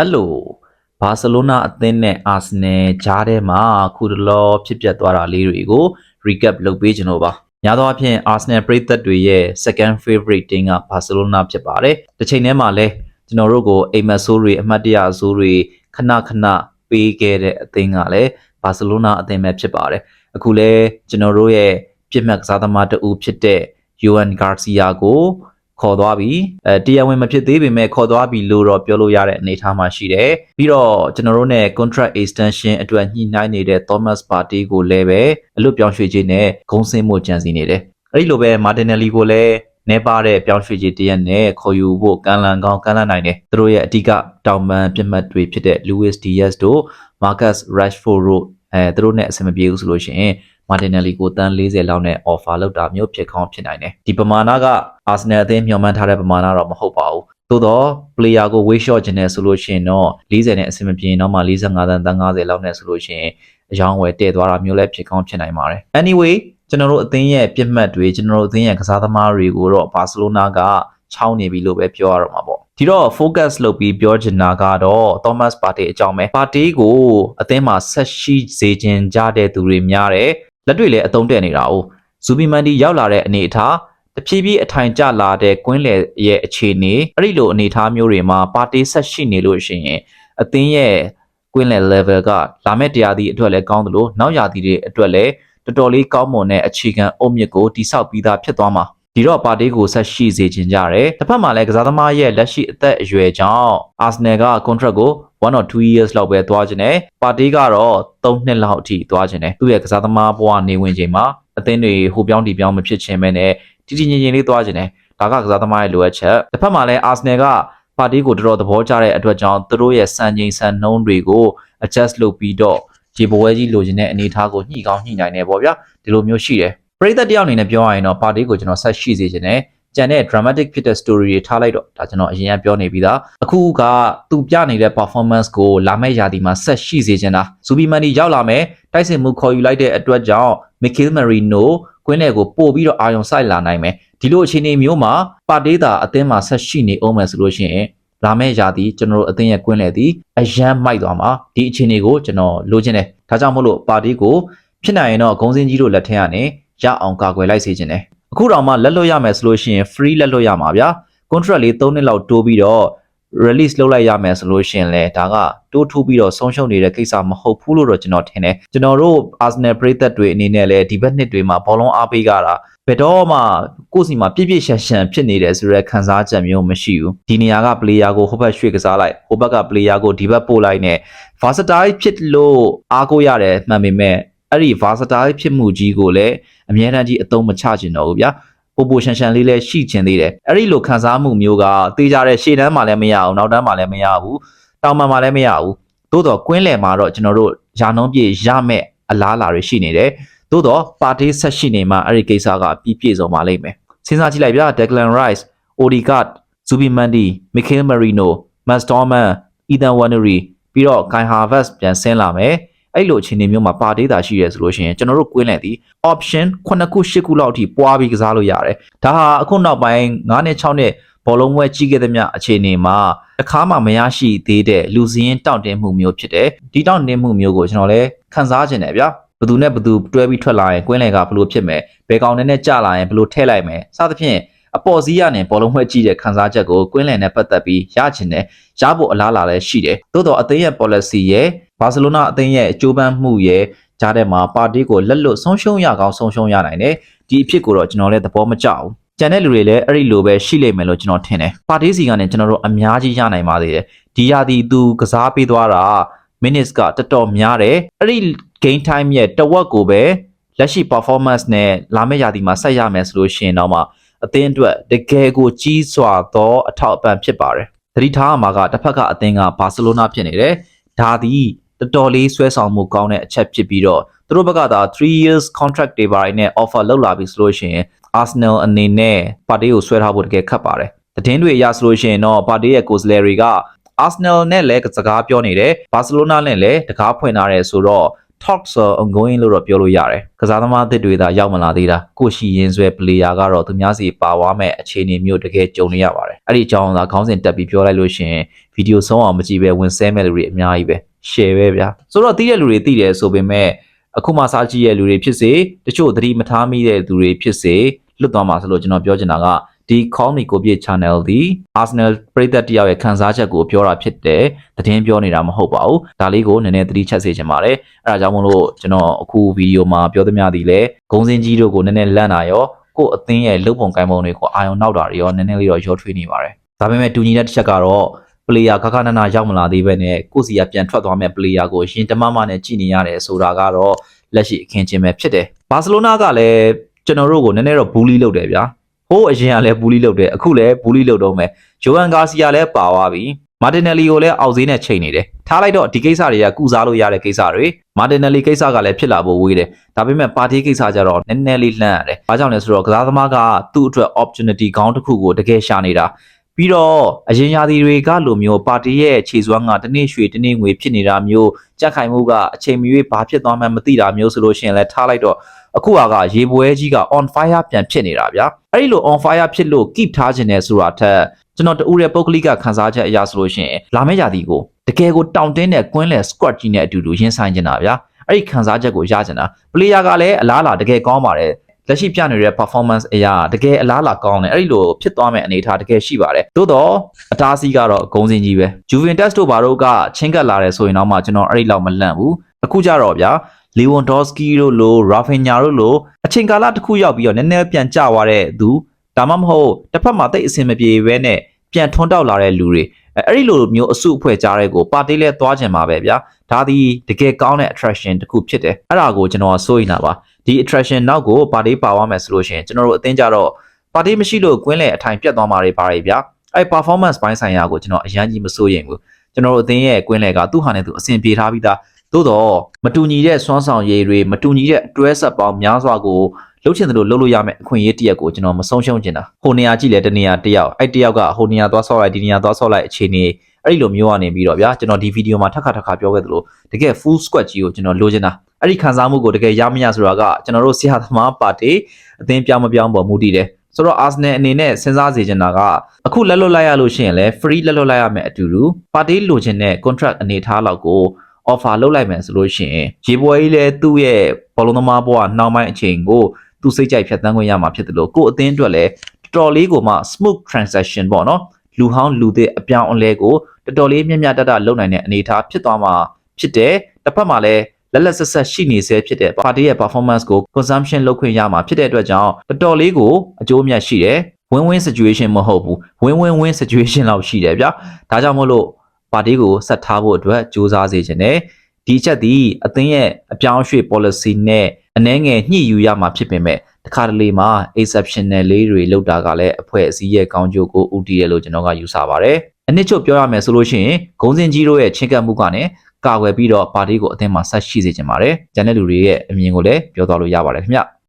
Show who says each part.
Speaker 1: ဟယ်လိုဘာစီလိုနာအသင်းနဲ့အာဆင်နယ်ကြားထဲမှာအခုတလောဖြစ်ပျက်သွားတာလေးတွေကို recap လုပ်ပေးခြင်းလို့ပါများသောအားဖြင့် Arsenal ပရိသတ်တွေရဲ့ second favorite team က Barcelona ဖြစ်ပါတယ်တစ်ချိန်တည်းမှာလည်းကျွန်တော်တို့ကိုအိမ်မက်ဆိုးတွေအမှတ်တရဆိုးတွေခဏခဏပေးခဲ့တဲ့အသင်းကလည်း Barcelona အသင်းပဲဖြစ်ပါတယ်အခုလည်းကျွန်တော်တို့ရဲ့ပြစ်မှတ်ကစားသမားတဦးဖြစ်တဲ့ Johan Garcia ကို ခေါ်သွားပြီအဲတရားဝင်မဖြစ်သေးပေမဲ့ခေါ်သွားပြီလို့တော့ပြောလို့ရတဲ့အနေအထားမှာရှိတယ်ပြီးတော့ကျွန်တော်တို့ ਨੇ contract extension အတွက်ညှိနှိုင်းနေတဲ့ Thomas Partey ကိုလည်းပဲအလွတ်ပြောင်းရွှေ့ခြင်းနဲ့ဂုံးစင်းမှုကြံစီနေတယ်အဲဒီလိုပဲ Martinelli ကိုလည်းနေပါတဲ့ပြောင်းရွှေ့ခြင်းတရက်နဲ့ခေါ်ယူဖို့ကမ်းလှမ်းကောင်းကမ်းလှမ်းနိုင်တယ်သူတို့ရဲ့အဓိကတောင်ပန်ပြစ်မှတ်တွေဖြစ်တဲ့ Luis Diaz တို့ Marcus Rashford တို့အဲသူတို့နဲ့အဆင်မပြေဘူးဆိုလို့ရှိရင် Martinelli ကိုတန်း40လောက်နဲ့ offer လုပ်တာမျိုးဖြစ်ကောင်းဖြစ်နိုင်တယ်ဒီပမာဏက Arsenal အသင်းမျှော်မှန်းထားတဲ့ပမာဏတော့မဟုတ်ပါဘူးသို့တော့ player ကို weight shot ခြင်းနဲ့ဆိုလို့ရှိရင်တော့40နဲ့အဆင်မပြေရင်တော့မှ45တန်းတန်း90လောက်နဲ့ဆိုလို့ရှိရင်အယောင်းဝယ်တည့်သွားတာမျိုးလည်းဖြစ်ကောင်းဖြစ်နိုင်ပါတယ် anyway ကျွန်တော်တို့အသင်းရဲ့ပြစ်မှတ်တွေကျွန်တော်တို့အသင်းရဲ့ကစားသမားတွေကိုတော့ဘာစီလိုနာကချောင်းနေပြီလို့ပဲပြောရတော့မှာပေါ့ဒီတော့ focus လုပ်ပြီးပြောချင်တာကတော့ Thomas Partey အကြောင်းပဲ Partey ကိုအသင်းမှာဆက်ရှိစေခြင်းကြတဲ့သူတွေများတယ် လက်တွေလည်းအသုံးတဲ့နေတာ哦ဇူဘီမန်ဒီရောက်လာတဲ့အနေအထားတဖြည်းဖြည်းအထိုင်ကျလာတဲ့ကွင်းလယ်ရဲ့အခြေအနေအဲ့ဒီလိုအနေအထားမျိုးတွေမှာ Partey ဆက်ရှိနေလို့ရှိရင်အသင်းရဲ့ကွင်းလယ် level ကလာမယ့်တရားသည့်အတွက်လည်းကောင်းသလိုနောက်ရာသီတွေအတွက်လည်းတော်တော်လေးကောင်းမွန်တဲ့အခြေခံအုတ်မြစ်ကိုတိဆောက်ပြီးသားဖြစ်သွားမှာ ဒီတော့ပါတီကိုဆက်ရှိစေခြင်းကြတယ်တစ်ဖက်မှာလည်းကစားသမားရဲ့လက်ရှိအသက်အရွယ်ကြောင့်အာဆနယ်က contract ကို1 or 2 years လောက်ပဲသွားခြင်းနဲ့ပါတီကတော့3နှစ်လောက်အထိသွားခြင်းနဲ့သူ့ရဲ့ကစားသမားဘဝနေဝင်ချိန်မှာအသင်းတွေဟိုပြောင်းဒီပြောင်းမဖြစ်ခြင်းပဲနဲ့တည်တည်ငြိမ်ငြိမ်လေးသွားခြင်းနဲ့ဒါကကစားသမားရဲ့လိုအပ်ချက်တစ်ဖက်မှာလည်းအာဆနယ်ကပါတီကိုတော်တော်သဘောကျတဲ့အတွက်ကြောင့်သူတို့ရဲ့စံချိန်စံနှုန်းတွေကို adjust လုပ်ပြီးတော့ခြေပွဲကြီးလိုချင်တဲ့အနေအထားကိုညှိကောင်းညှိနိုင်တယ်ပေါ့ဗျာဒီလိုမျိုးရှိတယ် ပရိသတ်တယောက်အနေနဲ့ပြောရရင်တော့ပါတီကိုကျွန်တော်ဆက်ရှိစေချင်တယ်ကြံတဲ့ dramatic ဖြစ်တဲ့ story တွေထားလိုက်တော့ဒါကျွန်တော်အရင်ကပြောနေပြီးသားအခုကသူပြနေတဲ့ performance ကိုလာမယ့်ရာသီမှာဆက်ရှိစေချင်တာဇူဘီမန်ဒီရောက်လာမယ်တိုက်စစ်မှုခေါ်ယူလိုက်တဲ့အတွက်ကြောင့် Mikel Merino ကွင်းနယ်ကိုပို့ပြီးတော့အာရုံစိုက်လာနိုင်မယ်ဒီလိုအခြေအနေမျိုးမှာပါတေးတာအသင်းမှာဆက်ရှိနေအောင်မယ်ဆိုလို့ရှိရင်လာမယ့်ရာသီကျွန်တော်တို့အသင်းရဲ့ကွင်းလယ်သည်အယမ်းမိုက်သွားမှာဒီအခြေအနေကိုကျွန်တော်လိုချင်တယ်ဒါကြောင့်မို့လို့ပါတီကိုဖြစ်နိုင်ရင်တော့ဂုံစင်းကြီးတို့လက်ထက်ကနေ ရအောင်ကာကွယ်လိုက်စေချင်တယ်အခုတော့မှလက်လွတ်ရမယ်ဆိုလို့ရှိရင် free လက်လွတ်ရမှာဗျာ contract လေး3နှစ်လောက်တိုးပြီးတော့ release လုပ်လိုက်ရမယ်ဆိုလို့ရှိရင်လည်းဒါကတိုးထူးပြီးတော့ဆုံးရှုံးနေတဲ့ကိစ္စမဟုတ်ဘူးလို့တော့ကျွန်တော်ထင်တယ်ကျွန်တော်တို့ Arsenal ပရိသတ်တွေအနေနဲ့လည်းဒီဘက်နှစ်တွေမှာဘောလုံးအားပေးကြတာဘယ်တော့မှကိုယ့်စီမှာပြည့်ပြည့်ရှန်ရှန်ဖြစ်နေတယ်ဆိုတဲ့ခံစားချက်မျိုးမရှိဘူးဒီနေရာက player ကိုဟိုဘက်ရွှေ့ကစားလိုက်ဟိုဘက်က player ကိုဒီဘက်ပို့လိုက်နဲ့ versatile ဖြစ်လို့အားကိုးရတယ်မှန်ပေမဲ့အဲ့ဒီ versatile ဖြစ်မှုကြီးကိုလည်း အများတန်းကြီးအသုံးမချချင်တော့ဘူးဗျာပိုပိုရှန်ရှန်လေးလည်းရှိချင်သေးတယ်အဲ့ဒီလိုခံစားမှုမျိုးကတေးကြတဲ့ရှေ့တန်းမှာလည်းမရအောင်နောက်တန်းမှာလည်းမရဘူးတောင်ပံမှာလည်းမရဘူးသို့တော့ကွင်းလယ်မှာတော့ကျွန်တော်တို့ယာနှုံးပြေရမဲ့အလားအလာတွေရှိနေတယ်သို့တော့ပါတီဆက်ရှိနေမှအဲ့ဒီကိစ္စကပြည့်ပြည့်စုံပါလိမ့်မယ်စဉ်းစားကြည့်လိုက်ဗျာ Declan Rice, Odegaard, Zubimendi, Mikel Merino, Matt Dorman, Ethan Wannery ပြီးတော့ Kai Havertz ပြန်ဆင်းလာမယ် အဲ့လိုအခြေအနေမျိုးမှာပါဒေးတာရှိရဲဆိုလို့ရှိရင်ကျွန်တော်တို့ကွင်းလည်သည် option 9ခု10ခုလောက်အထိပွားပြီးကစားလို့ရတယ်ဒါဟာအခုနောက်ပိုင်း9နဲ့6နဲ့ဘောလုံးပွဲကြီးခဲ့တဲ့မြအခြေအနေမှာတစ်ခါမှမရရှိသေးတဲ့လူစည်းတောင့်တင်းမှုမျိုးဖြစ်တယ်ဒီတောင့်တင်းမှုမျိုးကိုကျွန်တော်လည်းခံစားခြင်းတယ်ဗျာဘသူနဲ့ဘသူတွဲပြီးထွက်လာရင်ကွင်းလည်ကဘလို့ဖြစ်မယ်ဘယ်ကောင်နဲ့နဲ့ကြလာရင်ဘလို့ထဲလိုက်မယ်စသဖြင့်အပေါ်စီးရနဲ့ဘောလုံးမှဲကြည့်တဲ့ခန်းစားချက်ကိုကွင်းလည်နဲ့ပတ်သက်ပြီးရချင်တယ်ရဖို့အလားအလာလည်းရှိတယ်သို့တော့အသင်းရဲ့ policy ရဲ့ ဘာစီလိုနာအသင်းရဲ့အကျိုးပန်းမှုရဲ့ကြားထဲမှာပါတီကိုလက်လွတ်ဆုံးရှုံးရကောင်းဆုံးရှုံးရနိုင်တယ်ဒီအဖြစ်ကိုတော့ကျွန်တော်လည်းသဘောမကျဘူးကျန်တဲ့လူတွေလည်းအဲ့ဒီလိုပဲရှိလိမ့်မယ်လို့ကျွန်တော်ထင်တယ်ပါတီစီကနေကျွန်တော်တို့အများကြီးရနိုင်ပါသေးတယ်ဒီရာသီသူကစားပေးသွားတာ minutes ကတော်တော်များတယ်အဲ့ဒီ game time ရဲ့တဝက်ကိုပဲလက်ရှိ performance နဲ့လာမယ့်ရာသီမှာဆက်ရမယ်ဆိုလို့ရှိရင်တော့မှအသင်းအတွက်တကယ်ကိုကြီးစွာသောအထောက်အပံ့ဖြစ်ပါတယ်သတိထားမှာကတစ်ဖက်ကအသင်းကဘာစီလိုနာဖြစ်နေတယ်ဒါသည် တော်တော်လေးဆွဲဆောင်မှုကောင်းတဲ့အချက်ဖြစ်ပြီးတော့သူတို့ဘက်ကသာ3 years contract တွေပါနဲ့ offer လောက်လာပြီဆိုလို့ရှိရင် Arsenal အနေနဲ့ပါတီကိုဆွဲထားဖို့တကယ်ခက်ပါတယ်သတင်းတွေအရဆိုလို့ရှိရင်တော့ပါတီရဲ့ကိုယ်စားလှယ်တွေက Arsenal နဲ့လည်းစကားပြောနေတယ် Barcelona နဲ့လည်းတကားဖွင့်ထားတယ်ဆိုတော့ talks are ongoing လို့တော့ပြောလို့ရတယ်ကစားသမားအသစ်တွေသာရောက်မလာသေးတာကိုရှိရင်ဆွဲ player ကတော့သူများစီပါဝါမဲ့အခြေအနေမျိုးတကယ်ကြုံနေရပါတယ်အဲ့ဒီအကြောင်းသာခေါင်းစဉ်တက်ပြီးပြောလိုက်လို့ရှိရင်ဗီဒီယိုဆုံးအောင်မကြည့်ပဲဝင်ဆဲမဲ့လူတွေအများကြီးပဲ share ပဲဗျာဆိုတော့တီးတဲ့လူတွေတီးတယ်ဆိုပေမဲ့အခုမှစားကြည့်ရဲ့လူတွေဖြစ်စေတချို့သတိမထားမိတဲ့သူတွေဖြစ်စေလွတ်သွားမှာဆိုလို့ကျွန်တော်ပြောချင်တာက ဒီ Call Me ကိုပြည့် channel ဒီ Arsenal ပြည်သက်တယောက်ရဲ့ခန်းစားချက်ကိုပြောတာဖြစ်တယ်သတင်းပြောနေတာမဟုတ်ပါဘူးဒါလေးကိုနည်းနည်းသတိချက်စေချင်ပါတယ်အဲဒါကြောင့်မို့လို့ကျွန်တော်အခုဗီဒီယိုမှာပြောသမျှသည်လဲဂုံစင်းကြီးတို့ကိုနည်းနည်းလန့်တာရောကို့အသင်းရဲ့လုပ်ပုံကိုင်ပုံတွေကိုအာရုံနောက်တာတွေရောနည်းနည်းလေးတော့ရောထွေးနေပါတယ်ဒါပေမဲ့တူညီတဲ့တစ်ချက်ကတော့ player ခခနနရောက်မလာသေးပဲနဲ့ကိုယ့်စီကပြန်ထွက်သွားမဲ့ player ကိုရှင်တမမနဲ့ကြည်နေရတယ်ဆိုတာကတော့လက်ရှိအခင်းချင်းပဲဖြစ်တယ်ဘာစီလိုနာကလည်းကျွန်တော်တို့ကိုနည်းနည်းတော့ဘူးလီလုပ်တယ်ဗျာ ဟိုးအရင်ကလည်းဘူးလီလုပ်တယ်အခုလည်းဘူးလီလုပ်တော့မယ်ဂျိုဟန်ဂါစီယာလည်းပါသွားပြီမာတင်နယ်လီကိုလည်းအောက်ဈေးနဲ့ချိန်နေတယ်ထားလိုက်တော့ဒီကိစ္စတွေကကုစားလို့ရတဲ့ကိစ္စတွေမာတင်နယ်လီကိစ္စကလည်းဖြစ်လာဖို့ဝေးတယ်ဒါပေမဲ့ပါတီကိစ္စကြတော့နည်းနည်းလေးလှမ်းရတယ်ဘာကြောင့်လဲဆိုတော့ကစားသမားကသူ့အတွက် opportunity ကောင်းတစ်ခုကိုတကယ်ရှာနေတာ ပြီးတော့အရင်ရာသီတွေကလိုမျိုးပါတီရဲ့ခြေစွမ်းကတနေ့ရွှေတနေ့ငွေဖြစ်နေတာမျိုးကြက်ခိုင်မှုကအချိန်မီ၍ဘာဖြစ်သွားမှန်းမသိတာမျိုးဆိုလို့ရှိရင်လည်းထားလိုက်တော့အခုကရေပွဲကြီးက on fire ပြန်ဖြစ်နေတာဗျာအဲ့ဒီလို on fire ဖြစ်လို့ keep ထားခြင်းနဲ့ဆိုတာထက်ကျွန်တော်တူရဲ့ပုဂ္ဂလိကခန်းစားချက်အရာဆိုလို့ရှိရင်လာမယ့်ရာသီကိုတကယ်ကိုတောင့်တင်းတဲ့ကွင်းလယ် squad ကြီးနဲ့အတူတူရင်ဆိုင်နေတာဗျာအဲ့ဒီခန်းစားချက်ကိုရချင်တာ player ကလည်းအလားအလာတကယ်ကောင်းပါတယ် လက်ရှိပြနေတဲ့ performance အရာတကယ်အလားအလာကောင်းတယ်အဲ့ဒီလိုဖြစ်သွားမဲ့အနေအထားတကယ်ရှိပါတယ်သို့တော့အတားအဆီးကတော့အကုန်စင်ကြီးပဲ Juventus တို့ဘာတို့ကချင်းကပ်လာတယ်ဆိုရင်တော့မှကျွန်တော်အဲ့ဒီလောက်မလန့်ဘူးအခုကြတော့ဗျာ Lewandowski တို့လို Rafinha တို့လိုအချိန်ကာလတစ်ခုရောက်ပြီးတော့နည်းနည်းပြန်ကျသွားတဲ့သူဒါမှမဟုတ်တစ်ဖက်မှာတိတ်အဆင်မပြေဘဲနဲ့ ပြန်ထွန်းတောက်လာတဲ့လူတွေအဲအဲ့ဒီလိုမျိုးအစုအဖွဲ့ကြားတဲ့ကိုပါတီးလဲသွားချင်ပါပဲဗျာဒါဒီတကယ်ကောင်းတဲ့ attraction တစ်ခုဖြစ်တယ်အဲ့ဒါကိုကျွန်တော်စိုးရိမ်တာပါဒီ attraction နောက်ကိုပါတီးပါသွားမယ်ဆိုလို့ရှိရင်ကျွန်တော်တို့အသင်းကြတော့ပါတီးမရှိလို့ကွင်းလေအထိုင်ပြတ်သွားမှာတွေပါတယ်ဗျာအဲ့ performance ပိုင်းဆိုင်ရာကိုကျွန်တော်အရင်ကြီးမစိုးရိမ်ဘူးကျွန်တော်တို့အသင်းရဲ့ကွင်းလေကသူ့ဟာနဲ့သူအဆင်ပြေထားပြီးသားသို့တော့မတူညီတဲ့စွမ်းဆောင်ရည်တွေမတူညီတဲ့အတွဲဆက်ပေါင်းများစွာကို လှုပ်ချင်တယ်လို့လှုပ်လို့ရမယ်အခွင့်အရေးတစ်ရက်ကိုကျွန်တော်မဆုံးရှုံးချင်တာဟိုနေရာကြည့်လဲတနေရာတစ်ယောက်အဲ့တစ်ယောက်ကဟိုနေရာသွားဆော့လိုက်ဒီနေရာသွားဆော့လိုက်အခြေအနေအဲ့ဒီလိုမျိုးကနေပြီးတော့ဗျာကျွန်တော်ဒီဗီဒီယိုမှာထပ်ခါထပ်ခါပြောခဲ့သလိုတကယ် full squad ကြီးကိုကျွန်တော်လိုချင်တာအဲ့ဒီခံစားမှုကိုတကယ်ရမရဆိုတာကကျွန်တော်တို့ဆရာသမားပါတီအသင်းပြောင်းမပြောင်းပေါ်မူတည်တယ်ဆိုတော့ Arsenal အနေနဲ့စဉ်းစားစေချင်တာကအခုလက်လွတ်လိုက်ရလို့ရှိရင်လည်း free လက်လွတ်လိုက်ရမယ်အတူတူပါတီလိုချင်တဲ့ contract အနေထားလောက်ကို offer လုပ်လိုက်မယ်ဆိုလို့ရှိရင်ရေပွဲကြီးလည်းသူ့ရဲ့ဘောလုံးသမားဘဝနှောင်းပိုင်းအချိန်ကို သူစိတ်ကြိုက်ဖြတ်သန်းခွင့်ရမှာဖြစ်တယ်လို့ကို့အသင်းအတွက်လည်းတော်တော်လေးကိုမှ smooth transaction ပေါ့နော်လူဟောင်းလူသစ်အပြောင်းအလဲကိုတော်တော်လေးမြတ်မြတ်တတလုပ်နိုင်တဲ့အနေအထားဖြစ်သွားမှာဖြစ်တယ်တစ်ဖက်မှာလည်းလက်လက်ဆက်ဆက်ရှိနေစေဖြစ်တဲ့ပါတီရဲ့ performance ကို consumption လုပ်ခွင့်ရမှာဖြစ်တဲ့အတွက်ကြောင့်တော်တော်လေးကိုအကျိုးအမြတ်ရှိတယ် win win situation မဟုတ်ဘူး win win win situation လောက်ရှိတယ်ဗျာဒါကြောင့်မို့လို့ပါတီကိုဆက်ထားဖို့အတွက်စူးစမ်းစေချင်တယ် ဒီအချက်ဒီအသင်းရဲ့အပြောင်းအရွှေ့ policy နဲ့အနှဲငယ်ညှိယူရမှာဖြစ်ပေမဲ့တခါတလေမှာ exceptional လေးတွေလောက်တာကလည်းအဖွဲ့အစည်းရဲ့ကောင်းကျိုးကိုဥတည်တယ်လို့ကျွန်တော်ကယူဆပါတယ်အနှစ်ချုပ်ပြောရမယ်ဆိုလို့ရှိရင်ဂုံစင်ကြီးတို့ရဲ့ချင်းကပ်မှုကနဲ့ကာကွယ်ပြီးတော့ပါတီကိုအသင်းမှာဆက်ရှိစေချင်ပါတယ်။ကျန်တဲ့လူတွေရဲ့အမြင်ကိုလည်းပြောသွားလို့ရပါတယ်ခင်ဗျ။